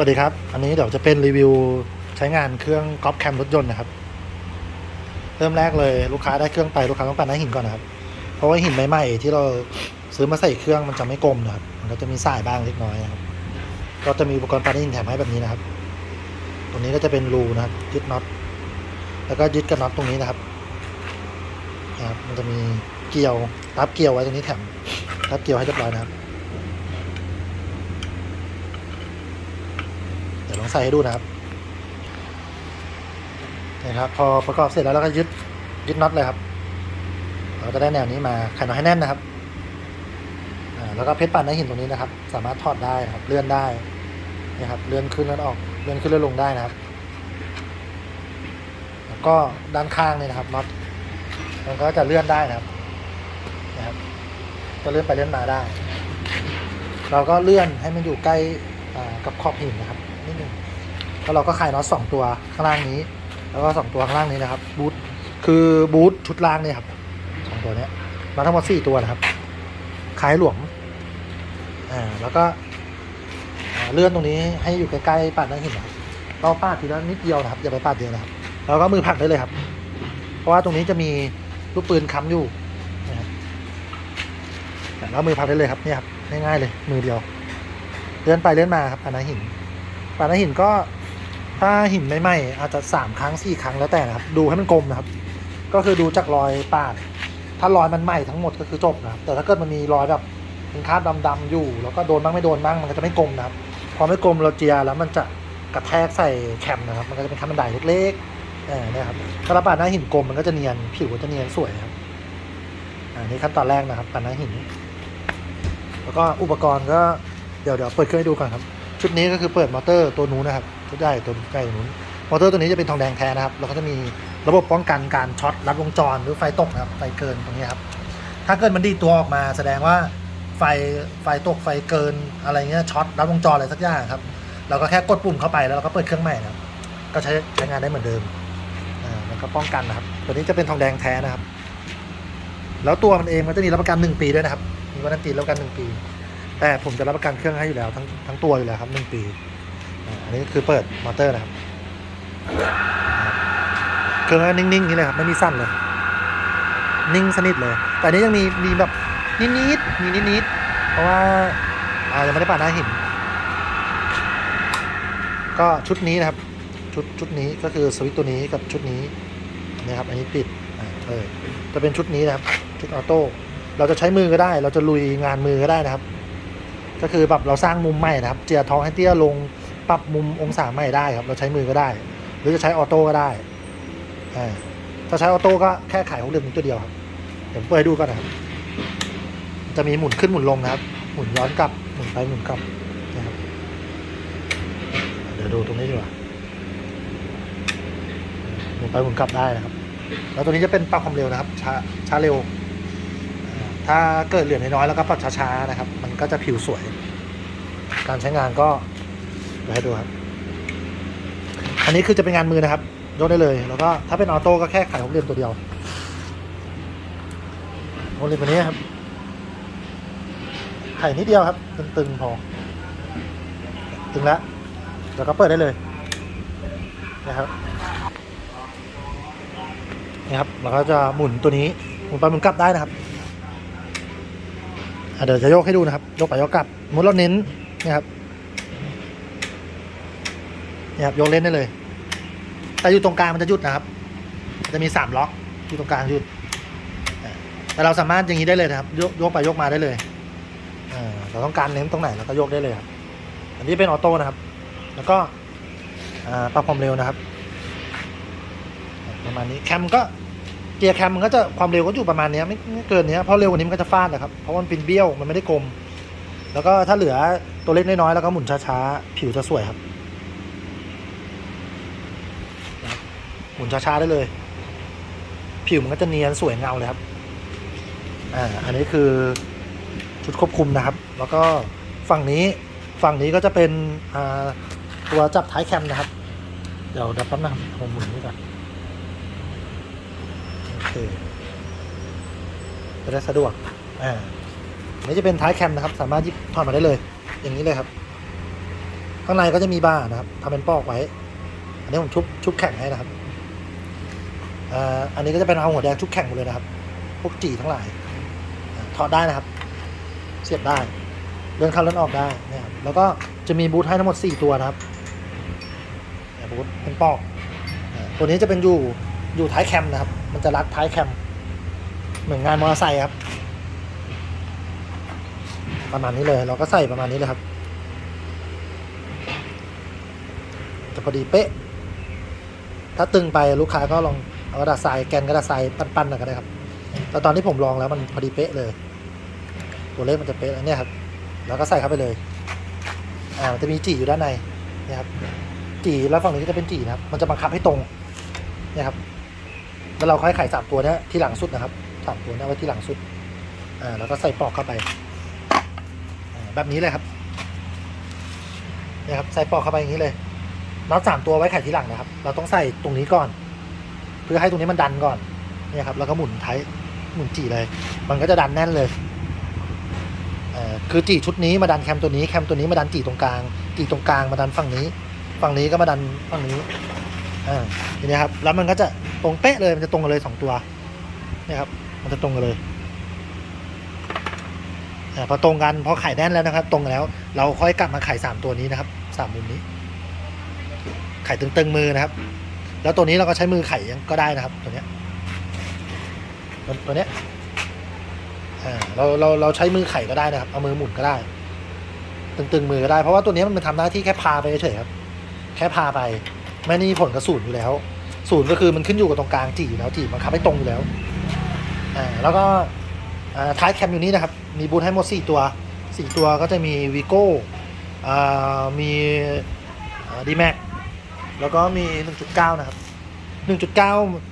สวัสดีครับ อันนี้เดี๋ยวจะเป็นรีวิวใช้งานเครื่องก๊อปแคมรถยนต์นะครับ เริ่มแรกเลยลูกค้าได้เครื่องไปลูกค้าต้องปั่นหน้าหินก่อนนะครับ เพราะว่าหินใหม่ๆที่เราซื้อมาใส่เครื่องมันจะไม่กลมนะครับ มันก็จะมีสายบ้างเล็กน้อยนะครับ ก็จะมีอุปกรณ์ปั่นหินแถมให้แบบนี้นะครับ ตรงนี้ก็จะเป็นรูนะครับยึดน็อต แล้วก็ยึดกับน็อตตรงนี้นะครับนะครับ มันจะมีเกี่ยวรับเกี่ยวไว้ตรงนี้แถมรับเกี่ยวให้เรียบร้อยนะครับ เดี๋ยว ลองใส่ให้ดูนะครับนะครับพอประกอบเสร็จแล้วเราก็ยึดยึดน็อตเลยครับ เราจะได้แนวนี้มาไขน็อตให้แน่นนะครับแล้วก็เพชรปั่นในหินตรงนี้นะครับ สามารถถอดได้ครับเลื่อนได้นะครับเลื่อนขึ้นเลื่อนออกเลื่อนขึ้นเลื่อนลงได้นะครับ แล้วก็ด้านข้างเนี่ยนะครับน็อตมันก็จะเลื่อนได้นะครับนะครับก็เลื่อนไปเลื่อนมาได้ เราก็เลื่อนให้มันอยู่ใกล้กับขอบหินนะครับ แล้วเราก็คลายน็อตสองตัวข้างล่างนี้ แล้วก็สองตัวข้างล่างนี้นะครับ บูทคือบูทชุดล่างเนี่ยครับสองตัวเนี้ยมาทั้งหมดสี่ตัวนะครับคลายหลวมอ่าแล้วก็เลื่อนตรงนี้ให้อยู่ใกล้ๆปาดหน้าหินนะครับเราปาดทีละนิดเดียวนะครับอย่าไปปาดเดียวนะครับแล้วก็มือผักได้เลยครับ เพราะว่าตรงนี้จะมีลูกปืนค้ำอยู่นะครับแล้วมือผักได้เลยครับเนี่ยครับง่ายๆเลยมือเดียว เลื่อนไปเลื่อนมาครับปาดหน้าหินปาดหน้าหินก็ ถ้าหินใหม่ๆอาจจะสามครั้งสี่ครั้งแล้วแต่นะครับ ดูให้มันกลมนะครับ ก็คือดูจากรอยปาด ถ้ารอยมันใหม่ทั้งหมดก็คือจบนะครับ แต่ถ้าเกิดมันมีรอยแบบเป็นคราบดำๆอยู่ แล้วก็โดนบ้างไม่โดนบ้างมันก็จะไม่กลมนะครับ พอไม่กลมเราเจียแล้วมันจะกระแทกใส่แคมนะครับ มันก็จะเป็นขั้นบันไดเล็กๆเออเนะครับถ้าเราปาดหน้าหินกลมมันก็จะเนียนผิวก็จะเนียนสวยครับอันนี้ขั้นตอนแรกนะครับปาดหน้าหิน แล้วก็อุปกรณ์ก็เดี๋ยวเดี๋ยวเปิดเครื่องให้ดูก่อนครับ ชุดนี้ก็คือเปิดมอเตอร์ตัวนู้นนะครับ ชุดใหญ่ตัวใหญ่นู้นมอเตอร์ตัวนี้จะเป็นทองแดงแท้นะครับ แล้วก็จะมีระบบป้องกันการช็อตรัดวงจรหรือไฟตกนะครับ ไฟเกินตรงนี้ครับ ถ้าเกิดมันดีดตัวออกมาแสดงว่าไฟไฟตกไฟเกินอะไรเงี้ยช็อตรัดวงจรอะไรสักอย่างครับ เราก็แค่กดปุ่มเข้าไปแล้วเราก็เปิดเครื่องใหม่นะครับ ก็ใช้ใช้งานได้เหมือนเดิม อ่ามันก็ป้องกันนะครับ ตัวนี้จะเป็นทองแดงแท้นะครับ แล้วตัวมันเองมันจะมีรับประกันหนึ่งปีด้วยนะครับ มีวันตีรับประกันหนึ่งปี แต่ผมจะรับประกันเครื่องให้อยู่แล้วทั้งทั้งตัวอยู่แล้วครับหนึ่งปี อันนี้คือเปิดมอเตอร์นะครับเครื่องนิ่งๆนี้เลยครับไม่มีสั่นเลย นิ่งสนิทเลย แต่อันนี้ยังมีมีแบบนิดๆมีนิดๆเพราะว่าอายังไม่ได้ปาดหน้าหิน ก็ชุดนี้นะครับ ชุดชุดนี้ก็คือสวิตตัวนี้กับชุดนี้นะครับ อันนี้ปิดเออจะเป็นชุดนี้นะครับ ชุดออโต้เราจะใช้มือก็ได้ เราจะลุยงานมือก็ได้นะครับ ก็คือแบบเราสร้างมุมใหม่นะครับ เจียท้องให้เตี้ยลง ปรับมุมองศาใหม่ได้ครับ เราใช้มือก็ได้ หรือจะใช้ออโต้ก็ได้ถ้าใช้ออโต้ก็แค่ไขของเหลี่ยมนี้ตัวเดียวครับเดี๋ยวเปิดดูก่อนนะครับ จะมีหมุนขึ้นหมุนลงนะครับ หมุนย้อนกลับ หมุนไปหมุนกลับนะครับ เดี๋ยวดูตรงนี้ดีกว่า หมุนไปหมุนกลับได้นะครับ แล้วตัวนี้จะเป็นปรับความเร็วนะครับ ช้าช้าเร็ว ถ้าเกิดเหลือน้อยๆแล้วก็ปรับช้าๆนะครับ มันก็จะผิวสวย การใช้งานก็ ดี๋ยวให้ดูครับ อันนี้คือจะเป็นงานมือนะครับ ยกได้เลย แล้วก็ถ้าเป็นออโต้ก็แค่ไขของเหลี่ยมตัวเดียวของเหลี่ยมตัวนี้ครับ ไข่นิดเดียวครับ ตึงๆพอ ตึงแล้วแล้วก็เปิดได้เลยนะครับนี่ครับเราก็จะหมุนตัวนี้ หมุนไปหมุนกลับได้นะครับเดี๋ยวจะโยกให้ดูนะครับ โยกไปโยกกลับสมมุติเราเน้นนะครับ นี่ครับโยกเล่นได้เลย แต่อยู่ตรงกลางมันจะหยุดนะครับ จะมีสามล็อกอยู่ตรงกลางหยุด แต่เราสามารถอย่างนี้ได้เลยนะครับโยกโยกไปโยกมาได้เลยเราต้องการเน้นตรงไหนเราก็โยกได้เลยครับ อันนี้เป็นออโต้นะครับ แล้วก็ปรับความเร็วนะครับ ประมาณนี้แคมก็เกียร์แคมมันก็จะความเร็วก็อยู่ประมาณนี้ไม่ไมเกินนี้เพราะเร็วกว่านี้มันก็จะฟาดนะครับเพราะว่ามันเป็นเบี้ยวมันไม่ได้กลม แล้วก็ถ้าเหลือตัวเล็กน้อยๆแล้วก็หมุนช้าๆผิวจะสวยครับ หมุนช้าๆได้เลย ผิวมันก็จะเนียนสวยเงาเลยครับอ่าอันนี้คือชุดควบคุมนะครับ แล้วก็ฝั่งนี้ฝั่งนี้ก็จะเป็นอ่าตัวจับท้ายแคมนะครับ เดี๋ยวดี๋ยวแป๊บนะครับผมหมุนนี่ก่อนโอเคจะได้สะดวกอ่าอันนี้จะเป็นท้ายแคมนะครับ สามารถยิบถอดมาได้เลย อย่างนี้เลยครับ ข้างในก็จะมีบ้านะครับทำเป็นปอกไว้ อันนี้ผมชุบชุบแข็งให้นะครับ อันนี้ก็จะเป็นเอาหัวแดงชุบแข็งหมดเลยนะครับ พวกจีทั้งหลายอ่าถอดได้นะครับ เสียบได้เลื่อนเข้าเลื่อนออกได้นะครับแล้วก็จะมีบูทให้ทั้งหมด 4 ตัวนะครับบูทเป็นปอกตัวนี้จะเป็นอยู่อยู่ท้ายแคมนะครับ มันจะรัดท้ายแคม เหมือนงานมอเตอร์ไซค์ครับ ประมาณนี้เลย เราก็ใส่ประมาณนี้เลยครับ จะพอดีเป๊ะ ถ้าตึงไปลูกค้าก็ลอง เอากระดาษทรายแกนกระดาษทรายปั้นๆหน่อยก็ได้ครับ แต่ตอนที่ผมลองแล้วมันพอดีเป๊ะเลย ตัวเลขมันจะเป๊ะอันเนี้ยครับแล้วก็ใส่เข้าไปเลยอ่ามันจะมีจีอยู่ด้านในเนี่ยครับจีแล้วฝั่งนี้ก็จะเป็นจีนะครับ มันจะบังคับให้ตรงเนี่ยครับแล้วเราค่อยไขสามตัวเนี้ยที่หลังสุดนะครับสามตัวเนี้ยไว้ที่หลังสุดอ่าแล้วก็ใส่ปลอกเข้าไปแบบนี้เลยครับเนี่ยครับใส่ปลอกเข้าไปอย่างนี้เลยน็อตสามตัวไว้ไขที่หลังนะครับ เราต้องใส่ตรงนี้ก่อน พื่อให้ตรงนี้มันดันก่อนเนี่ยครับแล้วก็หมุนไทยหมุนจีเลย มันก็จะดันแน่นเลยเอ่อคือจีชุดนี้มาดันแคมตัวนี้แคมตัวนี้มาดันจีตรงกลางจีตรงกลางมาดันฝั่งนี้ ฝั่งนี้ก็มาดันฝั่งนี้อ่าทีนี้ครับแล้วมันก็จะตรงเป๊ะเลยมันจะตรงกันเลยสองตัวเนี่ยครับมันจะตรงกันเลยอพอตรงกันพอไข่แน่นแล้วนะครับ ตรงแล้ว เราค่อยกลับมาไข่สามตัวนี้นะครับสามมุมนี้ ไข่ตึงๆมือนะครับ แล้วตัวนี้เราก็ใช้มือไข่ยังก็ได้นะครับ ตัวเนี้ยตัวตัวเนี้ยเราเราเราใช้มือไขก็ได้นะครับ เอามือหมุนก็ได้ ตึงๆมือก็ได้ เพราะว่าตัวนี้มันทำหน้าที่แค่พาไปเฉยครับ แค่พาไป ไม่ได้มีผลกับศูนอยู่แล้ว ศูนย์ก็คือมันขึ้นอยู่กับตรงกลางจีอยู่แล้วจีบังคับให้ตรงอยู่แล้ว อ่า แล้วก็ท้ายแคมอยู่นี่นะครับ มีบูทให้หมดสี่ตัวสี่ตัวก็จะมีวีโก้อ่ามีดีแม็ก แล้วก็มี 1.9 นะครับ 1.9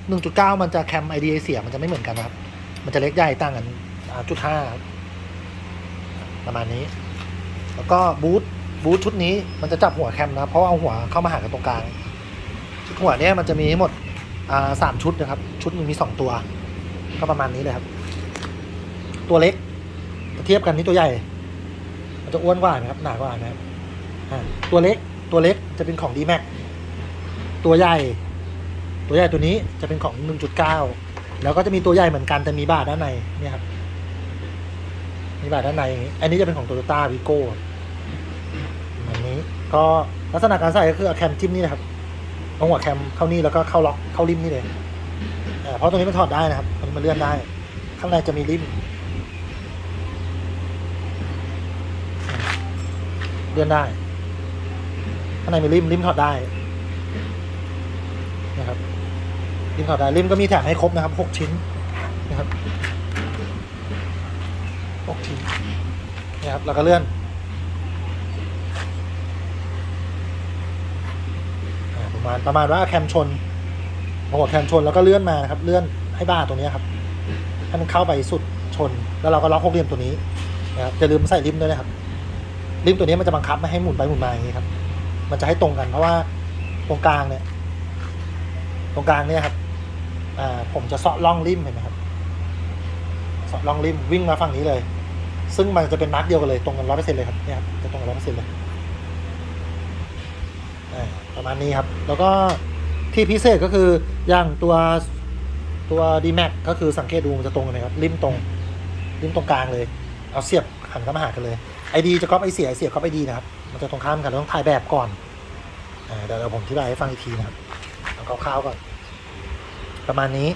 1.9 มันจะแคม IDA เสียมันจะไม่เหมือนกันนะครับ มันจะเล็กใหญ่ต่างกันจุดห้าประมาณนี้ แล้วก็บูทบูทชุดนี้มันจะจับหัวแคมนะเพราะเอาหัวเข้ามาหากันตรงกลาง ชุดหัวเนี้ยมันจะมีทั้งหมดสามชุดนะครับ ชุดหนึงมีสองตัว ก็ประมาณนี้เลยครับ ตัวเล็กเทียบกันนี่ตัวใหญ่ มันจะอ้วนกว่าไหมครับ หนากว่าไหมครับตัวเล็กตัวเล็กจะเป็นของ d m a x ตัวใหญ่ ตัวใหญ่ตัวนี้จะเป็นของ 1.9 แล้วก็จะมีตัวใหญ่เหมือนกันแต่มีบาร์ด้านในเนี่ยครับมีบาร์ด้านในอย่างนี้ อันนี้จะเป็นของโตโยต้าวีโก้อันนี้ก็ลักษณะการใส่ก็คือเอาแคมจิ้มนี่นะครับเอาหัวแคมเข้านี่แล้วก็เข้าล็อกเข้าริมนี่เลยเพราะตรงนี้มันถอดได้นะครับมันมาเลื่อนได้ ข้างในจะมีริมเลื่อนได้ ข้างในมีริมริมถอดได้ นะครับริมถอดได้ริมก็มีแถมให้ครบนะครับหกชิ้นนะครับหกชิ้นนะครับแล้วก็เลื่อนประมาณประมาณว่าแคมชนหัวแคมชนแล้วก็เลื่อนมานะครับ เลื่อนให้บ้าตัวนี้ครับให้มันเข้าไปสุดชน แล้วเราก็ล็อกหกเหลี่ยมตัวนี้นะครับจะลืมใส่ริมด้วยนะครับริมตัวนี้มันจะบังคับไม่ให้หมุนไปหมุนมาอย่างนี้ครับ มันจะให้ตรงกันเพราะว่าตรงกลางเนี่ย ตรงกลางเนี่ยครับอ่าผมจะเสาะล่องริมเห็นไหมครับเสาะล่องริมวิ่งมาฝั่งนี้เลย ซึ่งมันจะเป็นมาร์กเดียวกันเลยตรงกันร้อยเปอร์เซ็นต์เลยครับเนี่ยครับจะตรงกันร้อยเปอร์เซ็นต์เลยอ่าประมาณนี้ครับ แล้วก็ที่พิเศษก็คืออย่างตัวตัว d m a x ก็คือสังเกตดูมันจะตรงกันเลยครับริมตรงริมตรงกลางเลย เอาเสียบหันเข้ามาหากันเลยไอดีจะก๊อปไอเสียไอเสียก๊อปไอดีนะครับ มันจะตรงข้ามกันเราต้องถ่ายแบบก่อนอ่าเดี๋ยวผมอธิบายให้ฟังอีกทีนะครับเอาคร่าวๆก่อน ประมาณนี้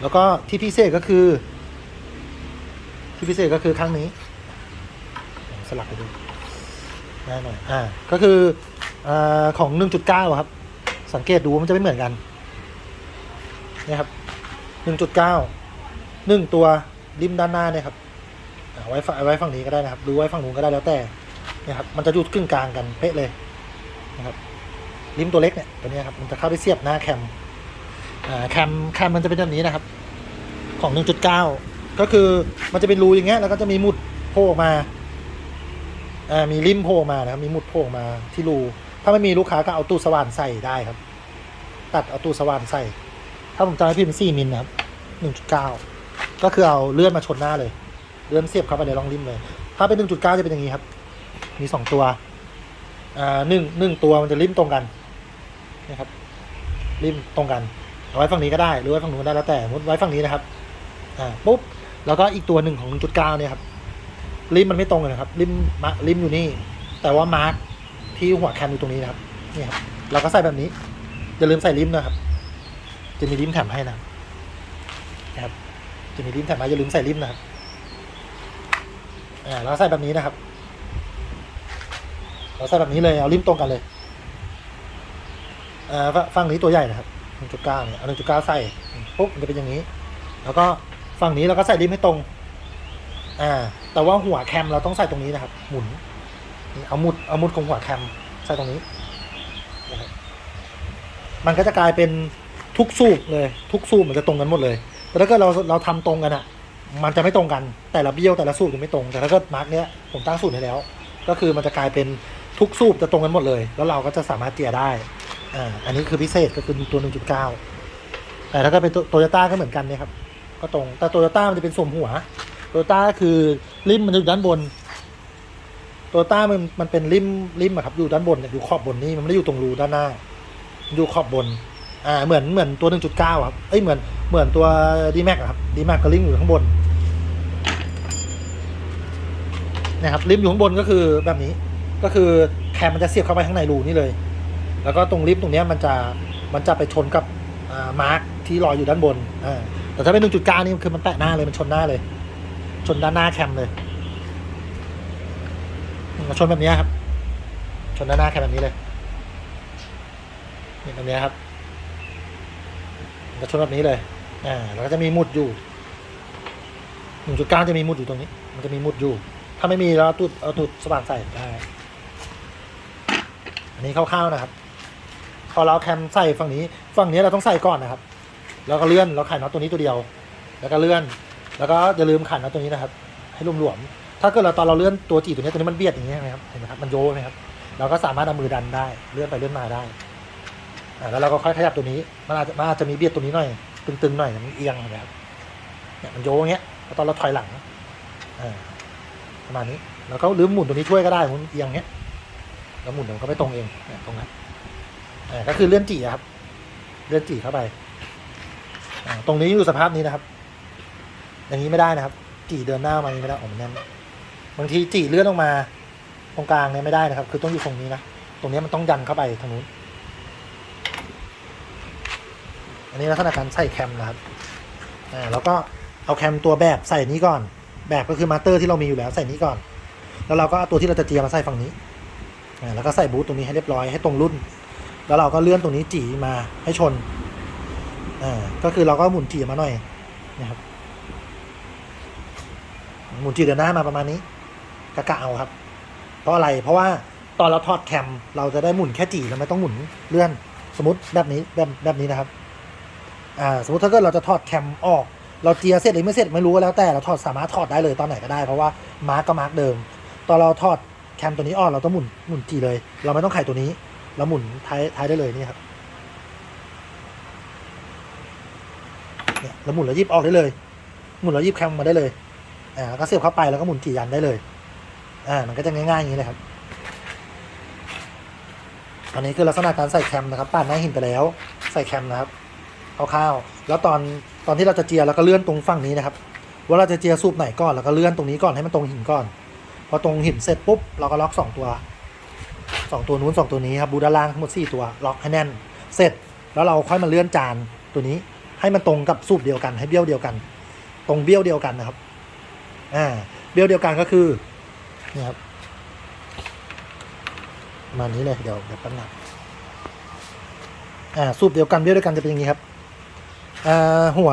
แล้วก็ที่พิเศษก็คือ ที่พิเศษก็คือครั้งนี้ สลับไปดูได้หน่อยอ่าก็คืออาของ 1.9 ครับ สังเกตดูมันจะไม่เหมือนกันนี่ครับ 1.9หนึ่งตัวริมด้านหน้าเนี่ยครับอ่าไว้ฝั่งไว้ฝั่งนี้ก็ได้นะครับดูไว้ฝั่งนู้นก็ได้แล้วแต่เนี่ยครับมันจะอยู่ครึ่งกลางกันเป๊ะเลยนะครับริมตัวเล็กเนี่ยตัวนี้ครับมันจะเข้าไปเสียบหน้าแคม แคมแคมมันจะเป็นแบบนี้นะครับ ของ 1.9 ก็คือมันจะเป็นรูอย่างเงี้ยแล้วก็จะมีมุดโผล่ออกมาอ่ามีริมโผล่ออกมานะครับมีมุดโผล่ออกมาที่รูถ้าไม่มีลูกค้าก็เอาตู้สว่านใส่ได้ครับ ตัดเอาตู้สว่านใส่ ถ้าผมจำไม่ผิดเป็น4มิลนะครับ1.9ก็คือเอาเลื่อนมาชนหน้าเลย เลื่อนเสียบเข้าไปในร่องริมเลย ถ้าเป็น1.9จะเป็นอย่างนี้ครับ มี2ตัวอ่าหนึ่งหนึ่งตัวมันจะริมตรงกันนะครับริมตรงกัน ไว้ฝั่งนี้ก็ได้หรือไว้ฝั่งนู้นก็ได้แล้วแต่สมมุติไว้ฝั่งนี้นะครับอ่าปุ๊บแล้วก็อีกตัวหนึ่งของจุดเก้าเนี่ยครับริมมันไม่ตรงกันนะครับริมมาริมอยู่นี่ แต่ว่ามาร์กที่หัวแคมอยู่ตรงนี้นะครับนี่ครับเราก็ใส่แบบนี้อย่าลืมใส่ริมนะครับ จะมีริมแถมให้นะครับนะครับจะมีริมแถมมาอย่าลืมใส่ริมนะครับอ่าเราใส่แบบนี้นะครับ เราใส่แบบนี้เลยเอาริมตรงกันเลยอ่าฝั่งนี้ตัวใหญ่นะครับ 1.9เนี่ยเอา1.9 ใส่ปุ๊บมันจะเป็นอย่างนี้ แล้วก็ฝั่งนี้เราก็ใส่ริมให้ตรง อ่า แต่ว่าหัวแคมเราต้องใส่ตรงนี้นะครับ หมุนเอามุดเอามุดของหัวแคมใส่ตรงนี้ มันก็จะกลายเป็นทุกสูบเลย ทุกสูบมันจะตรงกันหมดเลยแต่ถ้าเกิดเราเราทำตรงกันอะมันจะไม่ตรงกันแต่ละเบี้ยวแต่ละสูบจะไม่ตรง แต่ถ้าเกิดมาร์กเนี้ยผมตั้งสูตรให้แล้ว ก็คือมันจะกลายเป็นทุกสูบจะตรงกันหมดเลย แล้วเราก็จะสามารถเจียได้ อ่าอันนี้คือพิเศษก็คือตัว 1.9 แต่ถ้าเกิดเป็นโตโยต้าก็เหมือนกันนี่ยครับ ก็ตรง แต่โตโยต้ามันจะเป็นสวมหัว โตโยต้าคือริมมันอยู่ด้านบน โตโยต้ามันมันเป็นริมริมอะครับอยู่ด้านบนเนี่ยอยู่ขอบบนนี่มันไม่ได้อยู่ตรงรูด้านหน้ามันอยู่ขอบบน อ่า เหมือนเหมือนตัว 1.9 ครับ เอ้ยเหมือนเหมือนตัวดีแม็กครับดีแม็กก็ริมอยู่ข้างบนนะครับริมอยู่ข้างบนก็คือแบบนี้ ก็คือแคมมันจะเสียบเข้าไปข้างในรูนี่เลย แล้วก็ตรงริมตรงนี้มันจะมันจะไปชนกับมาร์กที่ลอยอยู่ด้านบนอ่าแต่ถ้าเป็น1.9นี่คือมันแตะหน้าเลยมันชนหน้าเลย ชนด้านหน้าแคมเลยมาชนแบบนี้ครับ ชนด้านหน้าแคมแบบนี้เลยนี่แบบนี้ครับจะชนแบบนี้เลยอ่าแล้วก็จะมีมุดอยู่1.9จะมีมุดอยู่ตรงนี้ มันจะมีมุดอยู่ ถ้าไม่มีเราเอาตูดเอาตูดสว่านใส่ได้ อันนี้คร่าวๆนะครับ พอเราแคมใส่ฝั่งนี้ฝั่งนี้เราต้องใส่ก่อนนะครับ แล้วก็เลื่อนเราไขน็อตตัวนี้ตัวเดียว แล้วก็เลื่อน แล้วก็อย่าลืมขันน็อตตัวนี้นะครับ ให้หลวมๆถ้าเกิดเราตอนเราเลื่อนตัวจีตัวนี้ตัวนี้มันเบียดอย่างนี้ใช่ไหมครับเห็นไหมครับมันโยกนะครับเราก็สามารถเอามือดันได้เลื่อนไปเลื่อนมาได้แล้วเราก็ค่อยขยับตัวนี้มันอาจจะมันอาจจะมีเบียดตัวนี้หน่อยตึงๆหน่อยมันเอียงนไหมครับเนี่ยมันโยกอย่างเงี้ยตอนเราถอยหลังอ่าประมาณนี้แล้วก็ลืมหมุนตัวนี้ช่วยก็ได้หมุนเอียงเงี้ยแล้วหมุนมันก็ไปตรงเองตรงนั้น ก็คือเลื่อนจีครับ เลื่อนจีเข้าไป ตรงนี้อยู่สภาพนี้นะครับ อย่างนี้ไม่ได้นะครับ จีเดินหน้ามานี้ไม่ได้ออกมาแน่นบางทีจีเลื่อนออกมา ตรงกลางเนี่ยไม่ได้นะครับ คือต้องอยู่ตรงนี้นะ ตรงนี้มันต้องยันเข้าไปทางนู้น อันนี้ลักษณะการใส่แคมนะครับอ่าแล้วก็เอาแคมตัวแบบใส่นี้ก่อน แบบก็คือมาสเตอร์ที่เรามีอยู่แล้วใส่นี้ก่อน แล้วเราก็เอาตัวที่เราจะเจียมาใส่ฝั่งนี้อ่าแล้วก็ใส่บูทตรงนี้ให้เรียบร้อยให้ตรงรุ่น แล้วเราก็เลื่อนตรงนี้จีมาให้ชนอ่าก็คือเราก็หมุนจีมาหน่อยนะครับหมุนจีเดินหน้ามาประมาณนี้กะกะเอาครับ เพราะอะไรเพราะว่าตอนเราทอดแคม เราจะได้หมุนแค่จีเราไม่ต้องหมุนเลื่อนสมมติแบบนี้แบบแบบนี้นะครับอ่าสมมติถ้าเกิดเราจะถอดแคมออก เราเจียเสร็จหรือไม่เสร็จไม่รู้แล้วแต่เราถอดสามารถถอดได้เลยตอนไหนก็ได้เพราะว่ามาร์กก็มาร์กเดิม ตอนเราถอดแคมตัวนี้ออกเราต้องหมุนหมุนจีเลย เราไม่ต้องไขตัวนี้ เราหมุนท้ายท้ายได้เลยนี่ครับเนี่ยเราหมุนแล้วยิบออกได้เลย หมุนแล้วยิบแคมมาได้เลยอ่าแล้วก็เสียบเข้าไปแล้วก็หมุนจี่ยันได้เลยอ่ามันก็จะง่ายๆอย่างนี้เลยครับอันนี้คือลักษณะการใส่แคมนะครับปาดหน้าหินไปแล้ว ใส่แคมนะครับคร่าวๆแล้วตอนตอนที่เราจะเจียเราก็เลื่อนตรงฝั่งนี้นะครับ ว่าเราจะเจียสูบไหนก่อนเราก็เลื่อนตรงนี้ก่อนให้มันตรงหินก่อน พอตรงหินเสร็จปุ๊บเราก็ล็อกสองตัว สองตัวนู้นสองตัวนี้ครับบูด้านล่างทั้งหมดสี่ตัวล็อกให้แน่น เสร็จแล้วเราค่อยมาเลื่อนจานตัวนี้ให้มันตรงกับสูบเดียวกันให้เบี้ยวเดียวกัน ตรงเบี้ยวเดียวกันนะครับอ่าเบี้ยวเดียวกันก็คือนี่ครับมานี้เลยเดี๋ยวเดี๋ยวแป๊บนึงอ่าสูบเดียวกันเบี้ยวเดียวกันจะเป็นอย่างนี้ครับอ่าหัว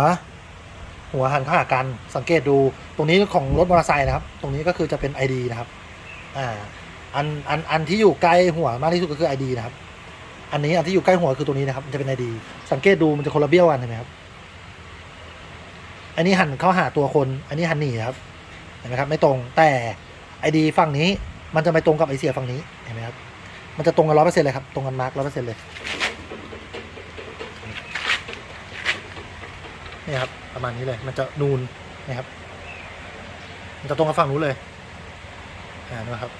หัวหันเข้าหากันสังเกตดูตรงนี้ของรถมอเตอร์ไซค์นะครับ ตรงนี้ก็คือจะเป็น ID นะครับอ่า อันอันอันที่อยู่ใกล้หัวมากที่สุดก็คือ ID นะครับ อันนี้อันที่อยู่ใกล้หัวคือตัวนี้นะครับจะเป็น ID สังเกตดูมันจะคนละเบี้ยวกันเห็นไหมครับ อันนี้หันเข้าหาตัวคน อันนี้หันหนีครับ เห็นไหมครับ ไม่ตรงแต่ไอดีฝั่งนี้ มันจะไม่ตรงกับไอเสียฝั่งนี้เห็นไหมครับ มันจะตรงกันร้อยเปอร์เซ็นต์เลยครับตรงกันมาร์กร้อยเปอร์เซ็นต์เลยนี่ครับประมาณนี้เลย มันจะนูนนะครับ มันจะตรงกับฝั่งนู้นเลยอ่าดูครับ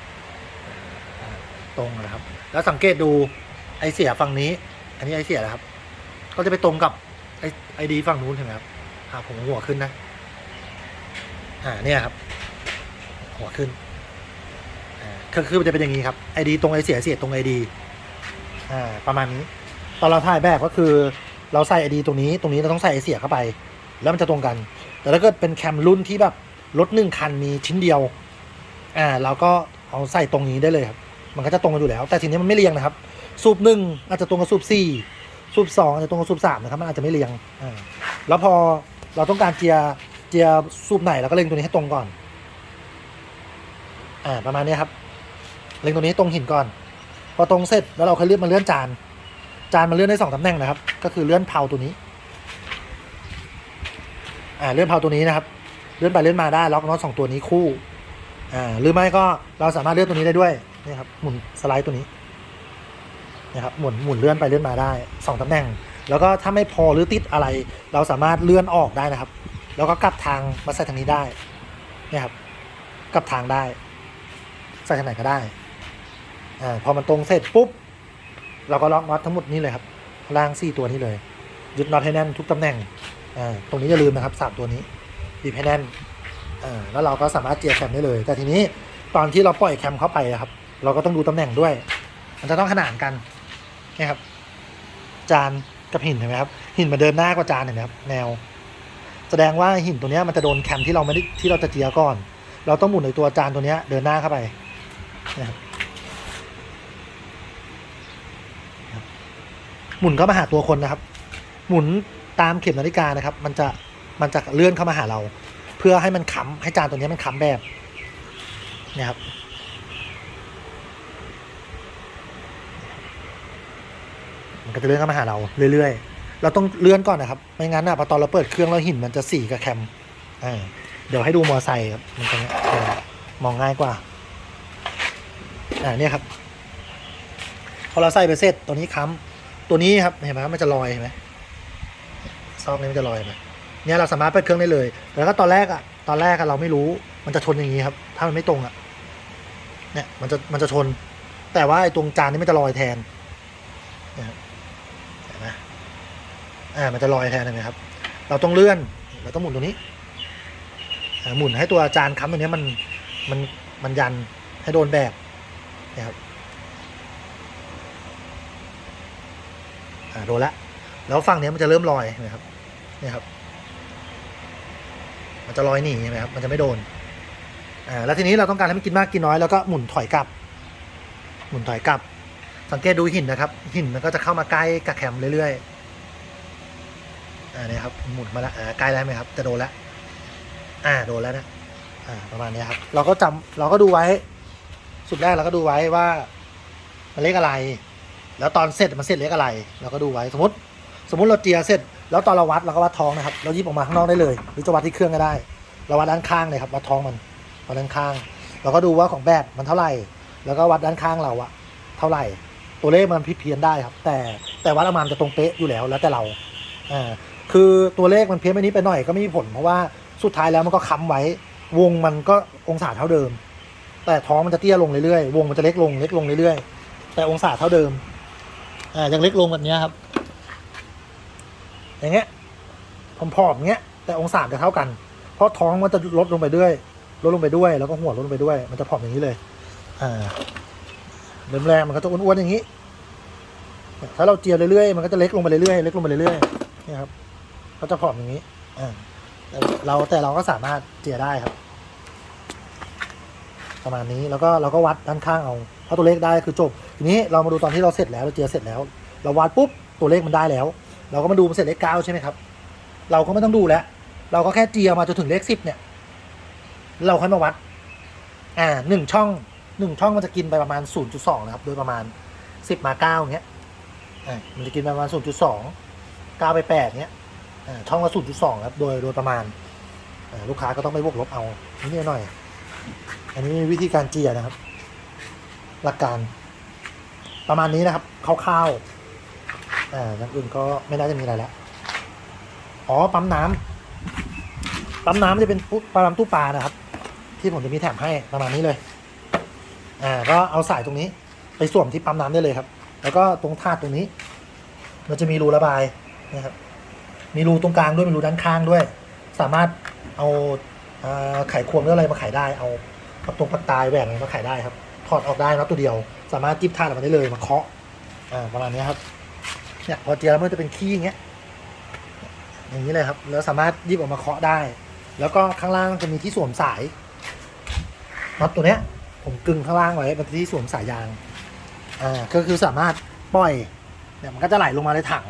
ตรงนะครับ แล้วสังเกตดูไอเสียฝั่งนี้ อันนี้ไอเสียนะครับ ก็จะไปตรงกับไอไอดีฝั่งนู้นใช่ไหมครับอ่าผมหัวขึ้นนะ อ่าเนี่ยครับ หัวขึ้นอ่าคือคือมันจะเป็นอย่างนี้ครับไอดีตรงไอเสียเสียตรงไอดีอ่าประมาณนี้ ตอนเราถ่ายแบบก็คือเราใส่ไอดีตรงนี้ตรงนี้เราต้องใส่ไอเสียเข้าไป แล้วมันจะตรงกัน แต่ถ้าเกิดเป็นแคมรุ่นที่แบบรถหนึ่งคันมีชิ้นเดียวอ่าเราก็เอาใส่ตรงนี้ได้เลยครับ มันก็จะตรงกันอยู่แล้ว แต่ทีนี้มันไม่เรียงนะครับ สูบหนึ่งอาจจะตรงกับสูบสี่สูบสองอาจจะตรงกับสูบสามนะครับ มันอาจจะไม่เรียงอ่าแล้วพอเราต้องการเจียเจียสูบไหนเราก็เล็งตัวนี้ให้ตรงก่อนอ่าประมาณนี้ครับ เล็งตัวนี้ให้ตรงหินก่อน พอตรงเสร็จแล้วเราค่อยเลื่อนมาเลื่อนจาน จานมันเลื่อนได้สองตำแหน่งนะครับ ก็คือเลื่อนเพาตัวนี้อ่าเลื่อนเพาตัวนี้นะครับ เลื่อนไปเลื่อนมาได้ล็อกน็อตสองตัวนี้คู่อ่าหรือไม่ก็เราสามารถเลื่อนตัวนี้ได้ด้วย นี่ครับหมุนสไลด์ตัวนี้นะครับหมุนหมุนเลื่อนไปเลื่อนมาได้สองตำแหน่ง แล้วก็ถ้าไม่พอหรือติดอะไร เราสามารถเลื่อนออกได้นะครับ แล้วก็กลับทางมาใส่ทางนี้ได้นี่ครับกลับทางได้ใส่ทางไหนก็ได้อ่าพอมันตรงเสร็จปุ๊บเราก็ล็อกน็อตทั้งหมดนี้เลยครับล่างสี่ตัวนี้เลยยึดน็อตให้แน่นทุกตำแหน่งอ่าตรงนี้อย่าลืมนะครับสามตัวนี้บีบให้แน่นอ่าแล้วเราก็สามารถเจียแคมได้เลย แต่ทีนี้ตอนที่เราปล่อยแคมเข้าไปอะครับ เราก็ต้องดูตำแหน่งด้วย มันจะต้องขนานกันนี่ครับ จานกับหินเห็นไหมครับหินมันเดินหน้ากว่าจานเห็นไหมครับแนว แสดงว่าหินตัวนี้มันจะโดนแคมที่เราไม่ได้ที่เราจะเจียก่อน เราต้องหมุนในตัวจานตัวนี้เดินหน้าเข้าไปนะครับหมุนเข้ามาหาตัวคนนะครับ หมุนตามเข็มนาฬิกานะครับ มันจะมันจะเลื่อนเข้ามาหาเรา เพื่อให้มันค้ำให้จานตัวนี้มันค้ำแบบนี่ยครับ มันก็จะเลื่อนเข้ามาหาเราเรื่อยๆ เราต้องเลื่อนก่อนนะครับ ไม่งั้นอะพอตอนเราเปิดเครื่องแล้วหินมันจะสีกับแคมอ่าเดี๋ยวให้ดูมอไซค์ครับมันตรงนี้มองง่ายกว่าอ่าเนี่ยครับ พอเราใส่ไปเสร็จตัวนี้ค้ำตัวนี้ครับเห็นไหมมันจะลอยเห็นไหมซอกนี้มันจะลอยไหมเนี่ยเราสามารถเปิดเครื่องได้เลยแต่ก็ตอนแรกอะตอนแรกอะเราไม่รู้ มันจะชนอย่างนี้ครับ ถ้ามันไม่ตรงอะเนี่ยมันจะมันจะชน แต่ว่าไอ้ตรงจานนี้มันจะลอยแทนนะครับเนไหม อ่ามันจะลอยแทนเห็นไหมครับ เราต้องเลื่อนเราต้องหมุนตรงนี้หมุนให้ตัวจานค้ำตรงนี้มันมันมันยันให้โดนแบบนะครับอ่าโดนละแล้วฝั่งนี้มันจะเริ่มลอยนไหมครับนี่ครับ มันจะลอยหนีใช่ไหมครับ มันจะไม่โดนอ่าแล้วทีนี้เราต้องการให้มันกินมากกินน้อยแล้วก็หมุนถอยกลับ หมุนถอยกลับ สังเกตดูหินนะครับ หินมันก็จะเข้ามาใกล้กับแคมเรื่อยๆ อ่าเนี่ยครับหมุนมาแล้วอ่าใกล้แล้วไหมครับ จะโดนแล้วอ่าโดนแล้วนะอ่าประมาณนี้ครับ เราก็จำเราก็ดูไว้ สุดแรกเราก็ดูไว้ว่ามันเลขอะไร แล้วตอนเสร็จมันเสร็จเลขอะไร เราก็ดูไว้สมมติ สมมติเราเจียเสร็จ แล้วตอนเราวัดเราก็วัดท้องนะครับ เราหยิบออกมาข้างนอกได้เลย หรือจะวัดที่เครื่องก็ได้ เราวัดด้านข้างเลยครับวัดท้องมันวัดด้านข้าง เราก็ดูว่าของแบบมันเท่าไหร่ แล้วก็วัดด้านข้างเราอะเท่าไหร่ ตัวเลขมันผิดเพี้ยนได้ครับ แต่แต่วัดออกมามันจะตรงเป๊ะอยู่แล้ว แล้วแต่เราอ่า คือตัวเลขมันเพี้ยนไปนิดไปหน่อยก็ไม่มีผล เพราะว่าสุดท้ายแล้วมันก็ค้ำไว้ วงมันก็องศาเท่าเดิม แต่ท้องมันจะเตี้ยลงเรื่อยๆ วงมันจะเล็กลงเล็กลงเรื่อยๆ แต่องศาเท่าเดิม อ่ายังเล็กลงแบบนี้ครับ อย่างเงี้ยผอมๆอย่างเงี้ย แต่องศาจะเท่ากัน เพราะท้องมันจะลดลงไปด้วยลดลงไปด้วย แล้วก็หัวลดลงไปด้วย มันจะผอมอย่างนี้เลย อ่าเริ่มแรกมันก็จะอ้วนๆอย่างนี้ ถ้าเราเจียเรื่อยๆ มันก็จะเล็กลงไปเรื่อยๆ เล็กลงไปเรื่อยๆ นี่ครับ ก็จะผอมอย่างนี้อ่าแต่เราแต่เราก็สามารถเจียได้ครับ ประมาณนี้แล้วก็เราก็วัดด้านข้างเอาถ้าตัวเลขได้คือจบ ทีนี้เรามาดูตอนที่เราเสร็จแล้วเราเจียเสร็จแล้ว เราวัดปุ๊บตัวเลขมันได้แล้ว เราก็มาดูมันเสร็จเลขเก้าใช่ไหมครับ เราก็ไม่ต้องดูแล้ว เราก็แค่เจียมาจนถึงเลขสิบเนี่ย เราค่อยมาวัด อ่าหนึ่งช่องหนึ่งช่องมันจะกินไปประมาณศูนย์จุดสองนะครับ โดยประมาณสิบมาเก้าเงี้ยอ่ามันจะกินไปประมาณศูนย์จุดสองเก้าไปแปดเงี้ย ช่องละศูนย์จุดสองครับโดยโดยประมาณลูกค้าก็ต้องไปบวกลบเอานิดหน่อย อันนี้วิธีการเจียนะครับ หลักการ ประมาณนี้นะครับคร่าวๆอ่าอย่างอื่นก็ไม่น่าจะมีอะไรแล้วอ๋อปั๊มน้ำปั๊มน้ำจะเป็นปั๊มตู้ปลานะครับ ที่ผมจะมีแถมให้ประมาณนี้เลยอ่าก็เอาสายตรงนี้ ไปสวมที่ปั๊มน้ำได้เลยครับ แล้วก็ตรงถาตรงนี้ มันจะมีรูระบายนะครับ มีรูตรงกลางด้วยมีรูด้านข้างด้วย สามารถเอาไขควงหรืออะไรมาไขได้เอาปักตรงปักตายแหวนอะไรมาไขได้ครับ ถอดออกได้นะตัวเดียว สามารถจิบถาดออกมาได้เลยมาเคาะอ่าประมาณนี้ครับเนี่ยพอเจียแล้วมันจะเป็นขี้อย่างเงี้ยอย่างนี้เลยครับ แล้วสามารถยิบออกมาเคาะได้ แล้วก็ข้างล่างจะมีที่สวมสายน็อตตัวเนี้ย ผมกึงข้างล่างไว้เป็นที่สวมสายยางอ่าก็คือสามารถปล่อยเนี่ยมันก็จะไหลลงมาในถัง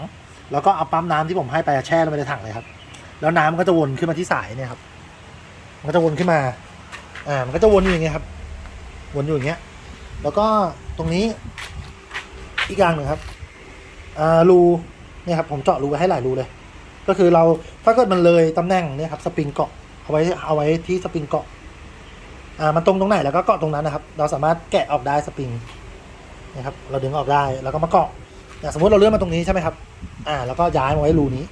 แล้วก็เอาปั๊มน้ำที่ผมให้ไปแช่ลงไปในถังเลยครับ แล้วน้ำมันก็จะวนขึ้นมาที่สายเนี่ยครับมันก็จะวนขึ้นมา อ่า มันก็จะวนอยู่อย่างเงี้ยครับ วนอยู่อย่างเงี้ย แล้วก็ตรงนี้ อีกอย่างหนึ่งครับ อ่า รู เนี่ยครับ ผมเจาะรูไว้ให้หลายรูเลย ก็คือเรา ถ้าเกิดมันเลยตำแหน่งเนี่ยครับ สปริงเกาะ เอาไว้ เอาไว้ที่สปริงเกาะ อ่า มันตรงตรงไหนแล้วก็เกาะตรงนั้นนะครับ เราสามารถแกะออกได้สปริง นะครับ เราดึงออกได้ แล้วก็มาเกาะ อย่างสมมติเราเลื่อนมาตรงนี้ใช่ไหมครับ อ่า แล้วก็ย้ายมาไว้รูนี้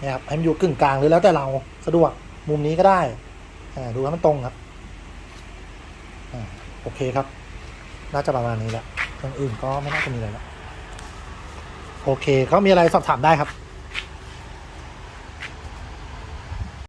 นะครับให้มันอยู่กึ่งกลางหรือแล้วแต่เราสะดวกมุมนี้ก็ได้ อ่า ดูให้มันตรงครับ อ่า โอเคครับ น่าจะประมาณนี้แหละอย่างอื่นก็ไม่น่าจะมีอะไรแล้ว โอเคเขามีอะไรสอบถามได้ครับ